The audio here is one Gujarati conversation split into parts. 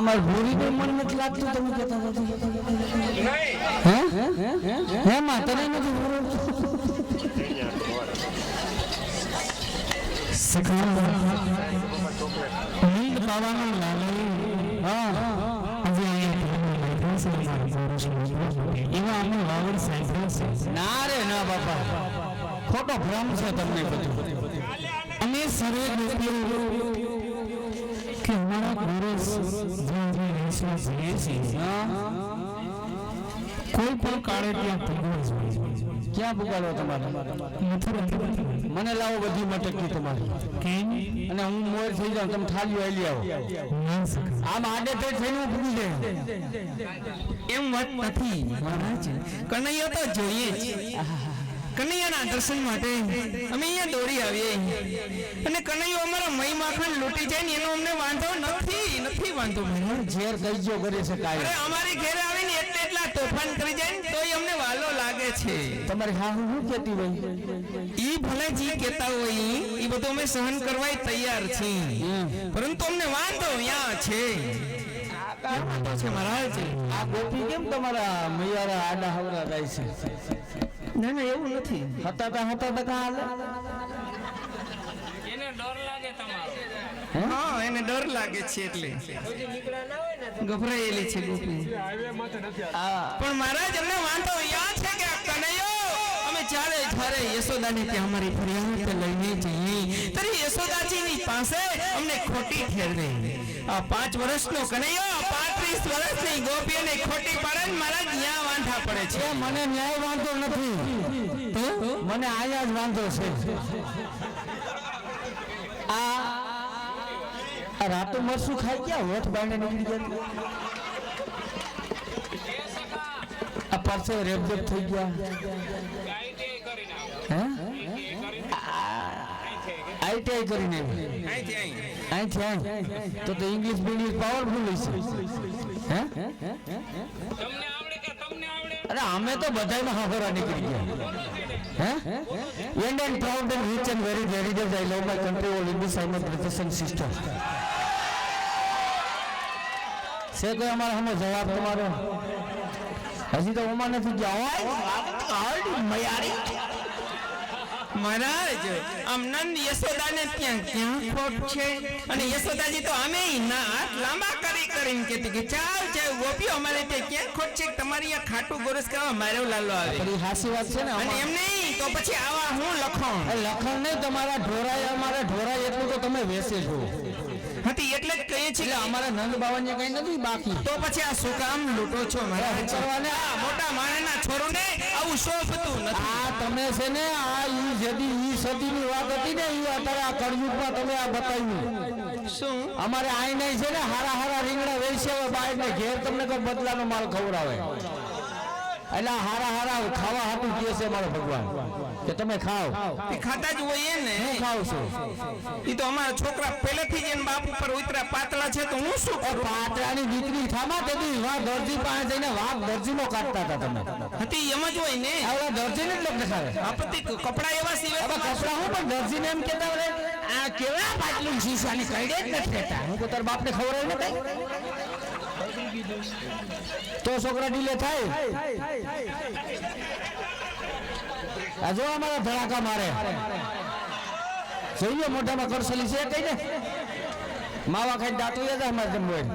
આમાં ભૂરીને મન નથી લાગતું તમે કહેતા નથી હે? માં તને નથી ભૂરું નીંદ પાવાનું લાલય હા. એવા અમે વાવડ સાંભળ્યા છે. ના રે ના બાપા. ખોટો ભ્રમ છે તમને બધું. અમે સર્વે કે અમારા ગુરુ હા કોઈ પણ કાળે ત્યાં ભગવાન છે. ક્યાં પુકારો તમારે? મને લાવો બધી મટકી તમારી. અને હું મોર થઈ જાઉં તમે થાળીઓ આલી આવો. આમ આડે પેટ થઈને હું ભૂલી જાય એમ વાત નથી મહારાજ. કનૈયો તો જોઈએ જ. કનૈયાના દર્શન માટે અમે અહીંયા દોડી આવીએ. અને કનૈયો અમારા મહી માખણ લૂંટી જાય ને એનો અમને વાંધો નથી નથી વાંધો ઝેર કઈજો કરી શકાય અરે અમારી ઘરે આવીને એટલે એટલા તોફાન કરી જાય ને તોય અમને વાલો લાગે છે. તમારી હા હું શું કહેતી હોય? ઈ ભલે જી કહેતા હોય ઈ બધું અમે સહન કરવા તૈયાર છીએ. પરંતુ અમને વાંધો અહીંયા છે. આ વાંધો છે મહારાજ. આ ગોપી કેમ તમારા મૈયારા આડા હવરા જાય છે? ના ના એવું નથી. હતા તા હતા તા કાં હાલે હા? એને ડર લાગે છે એટલે. ગભરાયેલી છે ગોપી. પણ મહારાજ અમને વાંધો યાદ છે કે કનૈયો? અમે જ્યારે જ્યારે યશોદાને ત્યાં અમારી ફરિયાદ લઈને જઈએ ત્યારે યશોદાજીની પાસે અમને ખોટી ઠેરવે. આ પાંચ વર્ષનો કનૈયો પાંત્રીસ વર્ષની ગોપીઓને ખોટી પડે ને મહારાજ ત્યાં વાંધા પડે છે. મને ન્યાય વાંધો નથી. મને આયા જ વાંધો છે. આ આ રાતો મરસું ખાઈ ગયા હોઠ બાંધે નીકળી ગયા. આ પરસે રેબજેબ થઈ ગયા. હે? આઈટીઆઈ કરીને. અહીંથી અહીં. તો તો ઇંગ્લિશ ઇંગ્લિશ પાવરફુલ છે અરે અમે તો બધામાં હાફરા નીકળી ગયા. હે? And and proud and rich and very very I love my country all Indian my brothers and sister છે કોઈ અમારા સામે જવાબ તમારો? હજી તો ઓમાં નથી ગયા. મયારી. મહારાજ આમ નંદ યશોદાને ત્યાં ક્યાં ખોટ છે? અને યશોદાજી તો અમે ના હાથ લાંબા કરી કરીને કહેતી કે ચાલ ચાલ ગોપીઓ અમારે ત્યાં ક્યાં ખોટ છે? તમારી આ ખાટું ગોરસ કરવા મારો લાલો આવે. હાસી વાત છે ને અને એમ નહીં તો પછી આવા હું લખણ? લખણ નહીં તમારા ઢોરાય અમારા ઢોરાય એટલું તો તમે વેસે છો. હતી એટલે જ કહીએ છીએ અમારા નંદ બાવાને કઈ નથી બાકી. તો પછી આ શું કામ લૂંટો છો મારા મોટા માણસના છોરોને આવું શોભતું નથી. આ તમે છે ને આ ઈ જેદી ઈ સદીની વાત હતી ને ઈ અત્યારે આ કળયુગમાં તમે આ બતાવ્યું. શું? અમારે આઈ નહીં છે ને હારા હારા રીંગણા વેચે હવે બાય ને ઘેર તમને કોઈ બદલાનો માલ ખવડાવે. એટલે હારા હારા ખાવા હાટું કહે છે મારો ભગવાન કે તમે ખાઓ. એ ખાતા જ હોય ને. હું ખાવ છું. એ તો અમારા છોકરા પહેલેથી જ એના બાપ ઉપર ઉતરા પાતળા છે તો હું શું એ પાતળાની દીકરી થામા તેથી વાહ દરજી પાસે જઈને વાહ દરજીનો કાઢતા હતા તમે. હતી એમ જ હોય ને? હવે દરજીને જ લગ્ન થાય આપત્તિ કપડા એવા સીવે હવે કપડા હું પણ દરજીને એમ કહેતા હોય આ કેવા પાટલું શીશાની કઈડે જ નથી કહેતા હું તો તાર બાપને ખવડાવ્યું ને કઈ? તો છોકરા ડીલે થાય. આ જો અમારા ધડાકા મારે. જોઈએ મોઢામાં કરસલી છે કઈ ને? માવા ખાઈ દાંતું યાદ અમારે જમવું.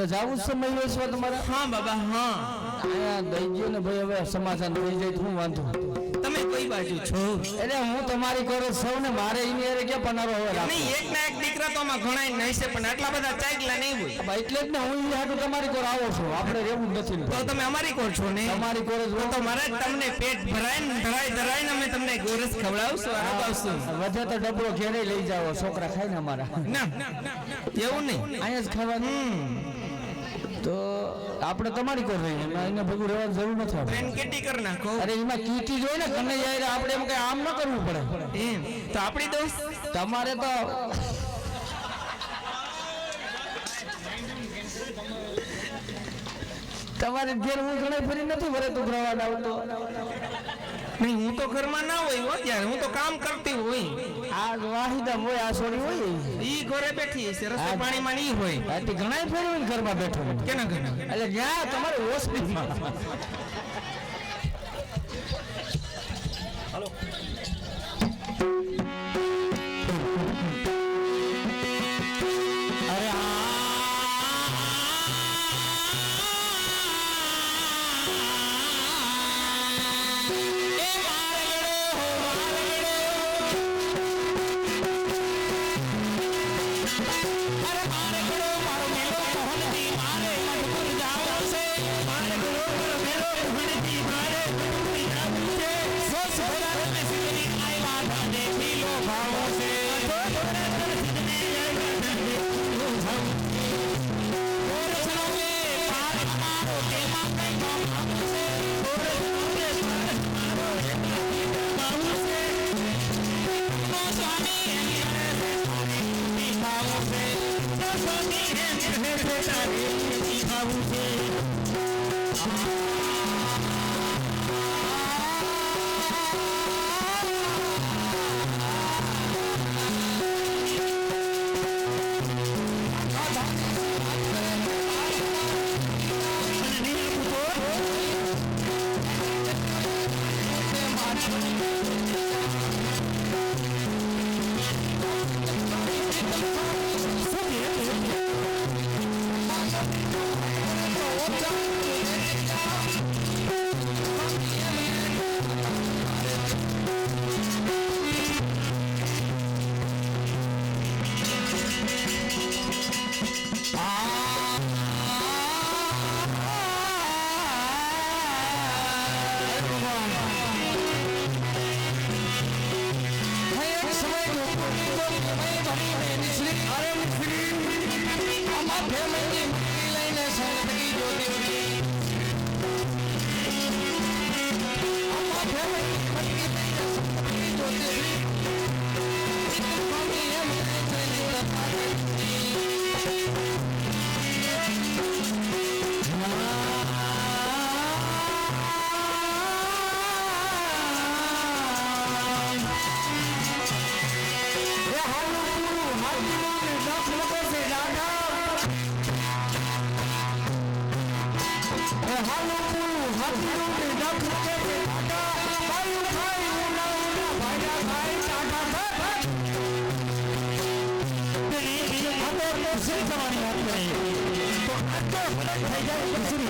એટલે જાવું સમય છે તમારે? હા બાબા હા. અહીંયા દઈ ગયો ને ભાઈ હવે સમાધાન થઈ જાય હું વાંધો તમે કઈ બાજુ છો? એટલે હું તમારી કોરે સૌને મારે એની અરે કે પનારો હવે નહીં એક ના એક દીકરા તો આમાં ઘણા નહીં છે પણ આટલા બધા ચાગલા નહીં હોય. એટલે જ ને હું હાટુ તમારી કોર આવો છું. આપણે રહેવું નથી તો તમે અમારી કોર છો ને? અમારી કોરે જ તો મારે તમને પેટ ભરાય ને ધરાય ધરાય ને અમે તમને ગોરસ ખવડાવશું આવશું વધે તો ડબરો ઘેરે લઈ જાઓ. છોકરા ખાય ને અમારા. ના એવું નહીં. અહીંયા જ ખાવાનું. તો આપણે તમારી કોર રહી એમાં એને ભેગું રહેવાની જરૂર નથી આપણે. ટ્રેન કેટી કરી નાખો. અરે એમાં કીટી જોઈ ને કને જાય આપણે એમ કઈ આમ ન કરવું પડે. એમ. તો આપણી દોસ્ત? તમારે તો તમારે ઘેર હું ઘણા ફરી નથી ભરે તું ગ્રવાડ આવતો નહીં હું તો તો ઘરમાં ના હોય હો ત્યારે હું તો કામ કરતી હોય. આ વાહિદા હોય આ સોરી હોય. ઈ ઘરે બેઠી હશે રસોઈ ઈ હોય. આથી ઘણા ફેરવીને ઘરમાં બેઠો હોય. કેના ઘરે? એટલે જ્યાં તમારે હોસ્પિટલમાં. সতীরে ভাবুছে श्री कमानी आपने तो आज तो हमारा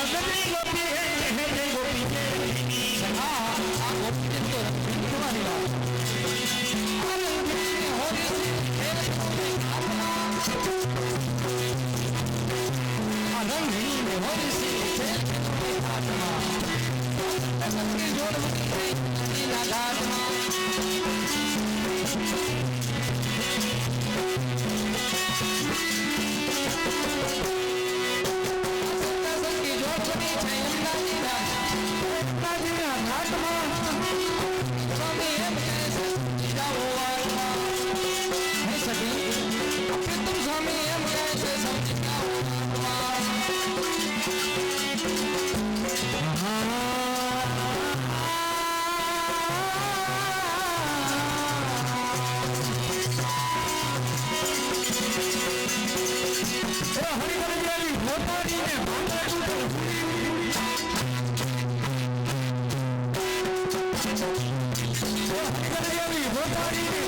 I'm gonna I'm somebody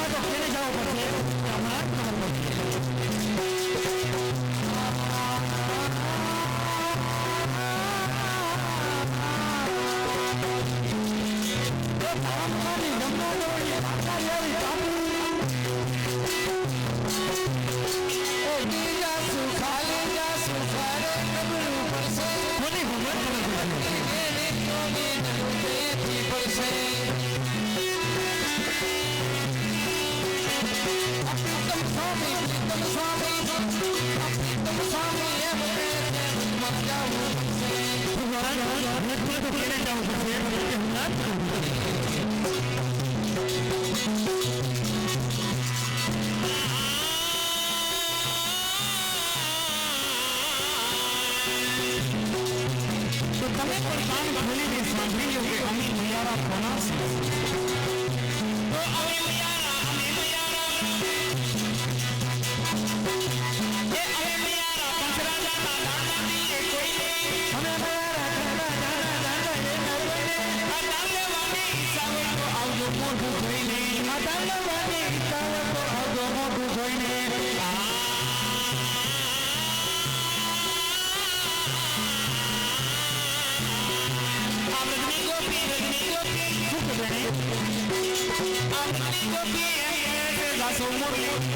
તમારે ડોક્ટરે જવું પડશે હમણાં ખબર પડશે Thank you. તમે પણ કામ ખોલીને સાંભળી લો કે અમે તમારા કોના Thank you.